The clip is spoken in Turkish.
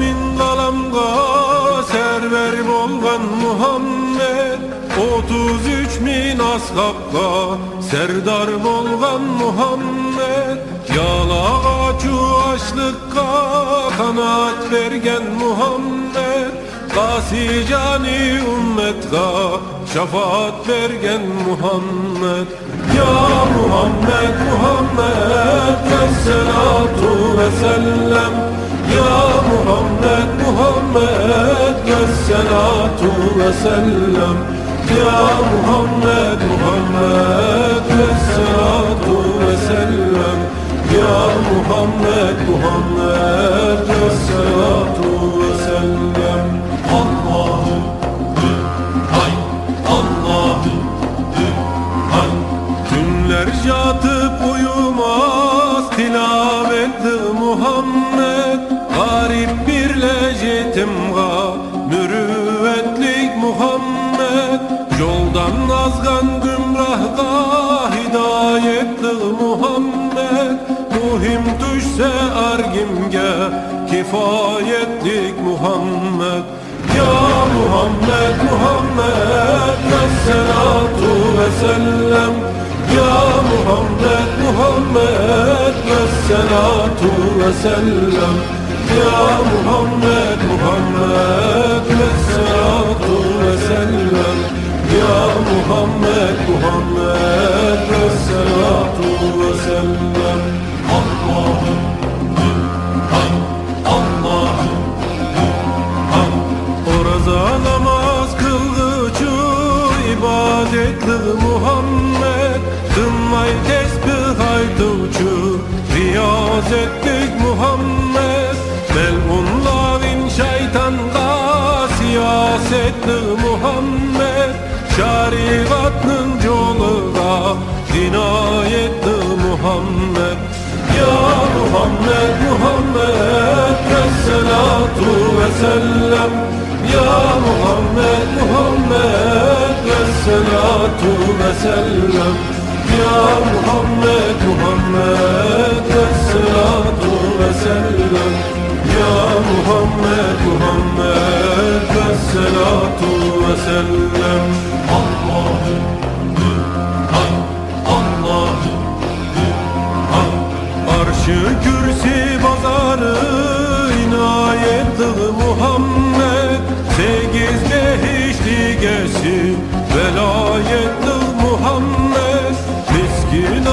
min dalamga server bolgan Muhammed. 33 min ashabga serdar bolgan Muhammed. Yalagaçu açlıkka kanaat bergen Muhammed. Kasicani ummetka şefaat bergen Muhammed. Ya Muhammed Muhammed Kesselatu ve sellem Ya Muhammed Vesselatu ve sellem. Ya Muhammed Muhammed Vesselatu ve sellem. Ya Muhammed Muhammed Vesselatu ve sellem düşse argimge kifayetlik Muhammed. Ya Muhammed Muhammed Vesselatu ve sellem Ya Muhammed Muhammed Vesselatu ve sellem Ya Muhammed Muhammed Vesselatu ve sellem Ya Muhammed Muhammed ettik Muhammed. Melunlavin şeytan da, siyasetli Muhammed. Şarivatın yoluna cinayetli Muhammed. Ya Muhammed Muhammed Vesselatu Vesselam. Ya Muhammed Muhammed Vesselatu Vesselam. Ya Muhammed Muhammed Vesselatu ve sellem Ya Muhammed Muhammed Vesselatu ve sellem Allahü hay Allahü hay Arşı bazarı inayetli Muhammed. Sekiz behişligesi velayetli Muhammed. Miskin